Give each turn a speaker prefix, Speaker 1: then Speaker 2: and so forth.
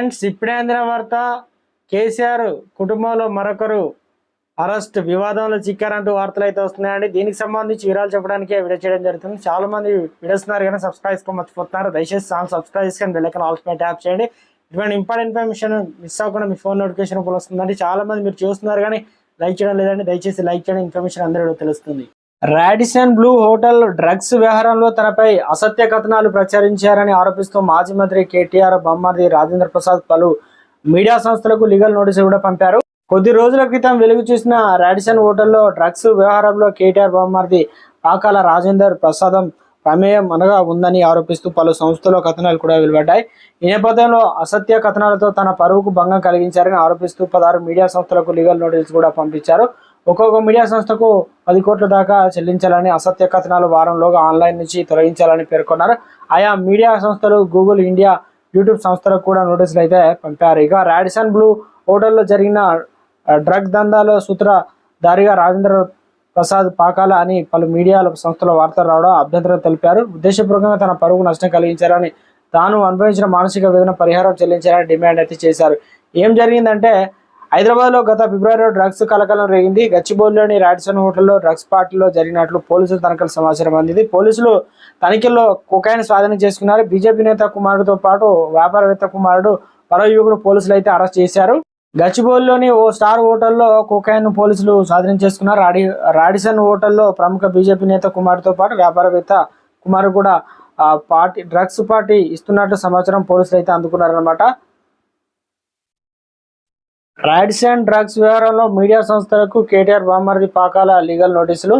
Speaker 1: Friends ఇప్పుడే అందిన వార్త కేసీఆర్ కుటుంబంలో మరొకరు అరెస్ట్ వివాదంలో చిక్కారంటూ వార్తలు అయితే వస్తున్నాయండి. దీనికి సంబంధించి వివరాలు చెప్పడానికి వీడియో చేయడం జరుగుతుంది. చాలా మంది విడుస్తున్నారు కానీ సబ్స్క్రైబ్ చేసుకో మర్చిపోతున్నారు. దయచేసి ఛానల్ సబ్స్క్రైబ్ చేసుకొని బెల్లైకన్ ఆల్స్మే ట్యాప్ చేయండి. ఇటువంటి ఇంపార్టెంట్ ఇన్ఫర్మేషన్ మిస్ అవ్వకుండా మీ ఫోన్ నోటిఫికేషన్ కూడా వస్తుందండి. చాలా మంది మీరు చూస్తున్నారు కానీ లైక్ చేయడం లేదండి. దయచేసి లైక్ చేయడం. ఇన్ఫర్మేషన్ అందరికీ తెలుస్తుంది. రాడిసన్ బ్లూ హోటల్ డ్రగ్స్ వ్యవహారంలో తనపై అసత్య కథనాలు ప్రచారించారని ఆరోపిస్తూ మాజీ మంత్రి కేటీఆర్ బొమ్మర్ది రాజేంద్ర ప్రసాద్ పలు మీడియా సంస్థలకు లీగల్ నోటీసులు కూడా పంపారు. కొద్ది రోజుల క్రితం వెలుగు చూసిన రాడిసన్ హోటల్లో డ్రగ్స్ వ్యవహారంలో కేటీఆర్ బొమ్మర్ది పాకాల రాజేందర్ ప్రసాదం ప్రమేయం అనగా ఉందని ఆరోపిస్తూ పలు సంస్థల కథనాలు కూడా వెలువడ్డాయి. ఈ నేపథ్యంలో అసత్య కథనాలతో తన పరువుకు భంగం కలిగించారని ఆరోపిస్తూ పదహారు మీడియా సంస్థలకు లీగల్ నోటీసులు కూడా పంపించారు. ఒక్కొక్క మీడియా సంస్థకు పది కోట్ల దాకా చెల్లించాలని అసత్య కథనాలు వారంలోగా ఆన్లైన్ నుంచి తొలగించాలని పేర్కొన్నారు. ఆయా మీడియా సంస్థలు గూగుల్ ఇండియా యూట్యూబ్ సంస్థలకు కూడా నోటీసులు అయితే పంపారు. ఇక రాడిసన్ బ్లూ హోటల్లో జరిగిన డ్రగ్ దందాలో సూత్రధారిగా రాజేంద్ర ప్రసాద్ పాకాల అని పలు మీడియా సంస్థల వార్తలు రావడం అభ్యంతరం తెలిపారు. ఉద్దేశపూర్వకంగా తన పరుగు నష్టం కలిగించారని తాను అనుభవించిన మానసిక వేదన పరిహారం చెల్లించాలని డిమాండ్ అయితే చేశారు. ఏం జరిగిందంటే హైదరాబాద్లో గత ఫిబ్రవరిలో డ్రగ్స్ కలకలం రేగింది. గచ్చిబౌలిలోని రాడిసన్ హోటల్లో డ్రగ్స్ పార్టీలో జరిగినట్లు పోలీసులు తనఖీల సమాచారం అందింది. పోలీసులు తనిఖీల్లో కొకాయిన్ స్వాధీనం చేసుకున్నారు. బీజేపీ నేత కుమారుడితో పాటు వ్యాపారవేత్త కుమారుడు మరో యువకుడు పోలీసులు అయితే అరెస్ట్ చేశారు. గచ్చిబౌలిలోని ఓ స్టార్ హోటల్లో కోకాయిన్ పోలీసులు స్వాధీనం చేసుకున్నారు. రాడి రాడిసన్ హోటల్లో ప్రముఖ బీజేపీ నేత కుమార్తో పాటు వ్యాపారవేత్త కుమారుడు కూడా పార్టీ డ్రగ్స్ పార్టీ ఇస్తున్నట్లు సమాచారం పోలీసులు అయితే అందుకున్నారనమాట రాడిసన్ డ్రగ్స్ వ్యవహారంలో మీడియా సంస్థలకు కేటీఆర్ బామ్మర్ది పాకాల లీగల్ నోటీసులు